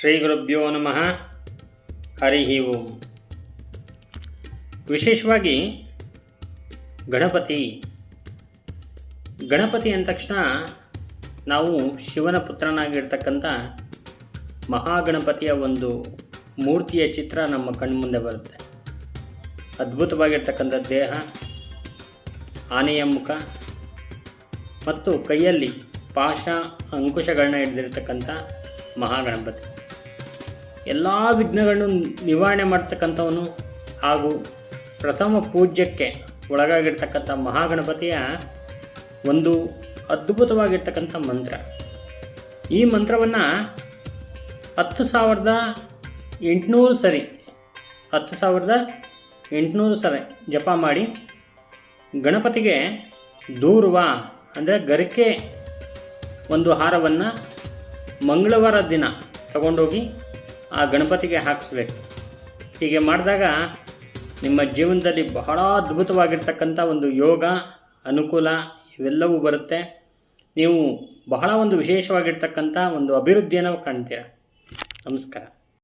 ಶ್ರೀ ಗುರುಭ್ಯೋ ನಮಃ. ಹರಿ ಓಂ. ವಿಶೇಷವಾಗಿ ಗಣಪತಿ. ಗಣಪತಿ ಅಂದ ತಕ್ಷಣ ನಾವು ಶಿವನ ಪುತ್ರನಾಗಿರ್ತಕ್ಕಂಥ ಮಹಾಗಣಪತಿಯ ಒಂದು ಮೂರ್ತಿಯ ಚಿತ್ರ ನಮ್ಮ ಕಣ್ಮುಂದೆ ಬರುತ್ತೆ. ಅದ್ಭುತವಾಗಿರ್ತಕ್ಕಂಥ ದೇಹ, ಆನೆಯ ಮುಖ ಮತ್ತು ಕೈಯಲ್ಲಿ ಪಾಶ ಅಂಕುಶಗಳನ್ನ ಹಿಡಿದಿರ್ತಕ್ಕಂಥ ಮಹಾಗಣಪತಿ. ಎಲ್ಲ ವಿಘ್ನಗಳನ್ನು ನಿವಾರಣೆ ಮಾಡ್ತಕ್ಕಂಥವನು ಹಾಗೂ ಪ್ರಥಮ ಪೂಜ್ಯಕ್ಕೆ ಒಳಗಾಗಿರ್ತಕ್ಕಂಥ ಮಹಾಗಣಪತಿಯ ಒಂದು ಅದ್ಭುತವಾಗಿರ್ತಕ್ಕಂಥ ಮಂತ್ರ. ಈ ಮಂತ್ರವನ್ನು ಹತ್ತು ಸಾವಿರದ ಎಂಟುನೂರು ಸರಿ, ಹತ್ತು ಸಾವಿರದ ಎಂಟುನೂರು ಸರಿ ಜಪ ಮಾಡಿ ಗಣಪತಿಗೆ ದೂರ್ವ, ಅಂದರೆ ಗರಿಕೆ ಒಂದು ಹಾರವನ್ನು ಮಂಗಳವಾರ ದಿನ ತಗೊಂಡೋಗಿ ಆ ಗಣಪತಿಗೆ ಹಾಕಿಸ್ಬೇಕು. ಹೀಗೆ ಮಾಡಿದಾಗ ನಿಮ್ಮ ಜೀವನದಲ್ಲಿ ಬಹಳ ಅದ್ಭುತವಾಗಿರ್ತಕ್ಕಂಥ ಒಂದು ಯೋಗ, ಅನುಕೂಲ ಇವೆಲ್ಲವೂ ಬರುತ್ತೆ. ನೀವು ಬಹಳ ಒಂದು ವಿಶೇಷವಾಗಿರ್ತಕ್ಕಂಥ ಒಂದು ಅಭಿವೃದ್ಧಿಯನ್ನು ಕಾಣ್ತೀರ. ನಮಸ್ಕಾರ.